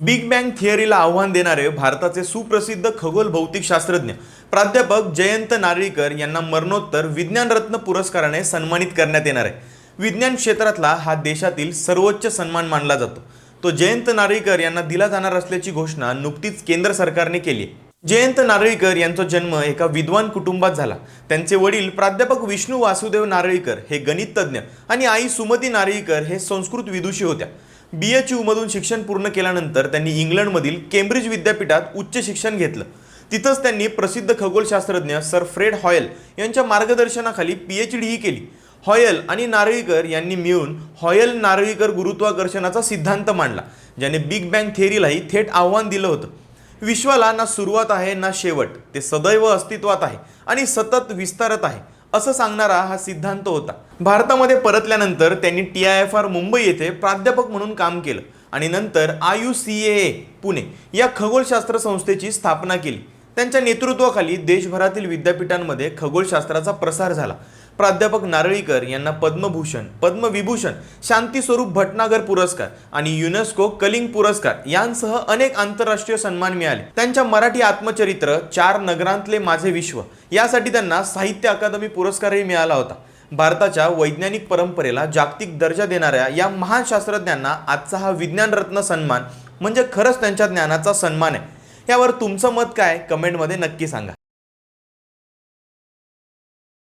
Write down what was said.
Big bang थिअरीला आव्हान देणारे भारताचे सुप्रसिद्ध खगोल भौतिक शास्त्रज्ञ. प्राध्यापक जयंत नारळीकर यांना मरणोत्तर विज्ञानरत्न पुरस्काराने सन्मानित करण्यात येणार आहे. विज्ञान क्षेत्रातला हा देशातील सर्वोच्च सन्मान मानला जातो. तो जयंत नारळीकर यांना दिला जाणार असल्याची घोषणा नुकतीच केंद्र सरकारने केली आहे. जयंत नारळीकर यांचा जन्म एका विद्वान कुटुंबात झाला. त्यांचे वडील प्राध्यापक विष्णू वासुदेव नारळीकर हे गणित तज्ज्ञ आणि आई सुमती नारळीकर हे संस्कृत विदुषी होत्या. बी एच मधून शिक्षण पूर्ण केल्यानंतर त्यांनी इंग्लंडमधील केम्ब्रिज विद्यापीठात उच्च शिक्षण घेतलं. तिथंच त्यांनी प्रसिद्ध खगोलशास्त्रज्ञ सर फ्रेड हॉयल यांच्या मार्गदर्शनाखाली पी एच डीही केली. हॉयल आणि नारळीकर यांनी मिळून हॉयल नारळीकर गुरुत्वाकर्षणाचा सिद्धांत मांडला ज्याने बिग बँग थिअरीलाही थेट आव्हान दिलं होतं. विश्वाला ना सुरुवात आहे ना शेवट. ते सदैव अस्तित्वात आहे आणि सतत विस्तारत आहे असं सांगणारा हा सिद्धांत होता. भारतामध्ये परतल्यानंतर त्यांनी T I F R Mumbai येथे प्राध्यापक म्हणून काम केलं आणि नंतर I U C A Pune या खगोलशास्त्र संस्थेची स्थापना केली. त्यांच्या नेतृत्वाखाली देशभरातील विद्यापीठांमध्ये खगोलशास्त्राचा प्रसार झाला. प्राध्यापक नारळीकर यांना पद्मभूषण पद्मविभूषण शांतीस्वरूप भटनागर पुरस्कार आणि युनेस्को कलिंग पुरस्कार यांसह अनेक आंतरराष्ट्रीय सन्मान मिळाले. त्यांच्या मराठी आत्मचरित्र चार नगरांतले माझे विश्व यासाठी त्यांना साहित्य अकादमी पुरस्कारही मिळाला होता. भारताच्या वैज्ञानिक परंपरेला जागतिक दर्जा देणाऱ्या या महान शास्त्रज्ञांना आजचा हा विज्ञानरत्न सन्मान म्हणजे खरंच त्यांच्या ज्ञानाचा सन्मान आहे. यावर तुमचं मत काय? कमेंटमध्ये नक्की सांगा.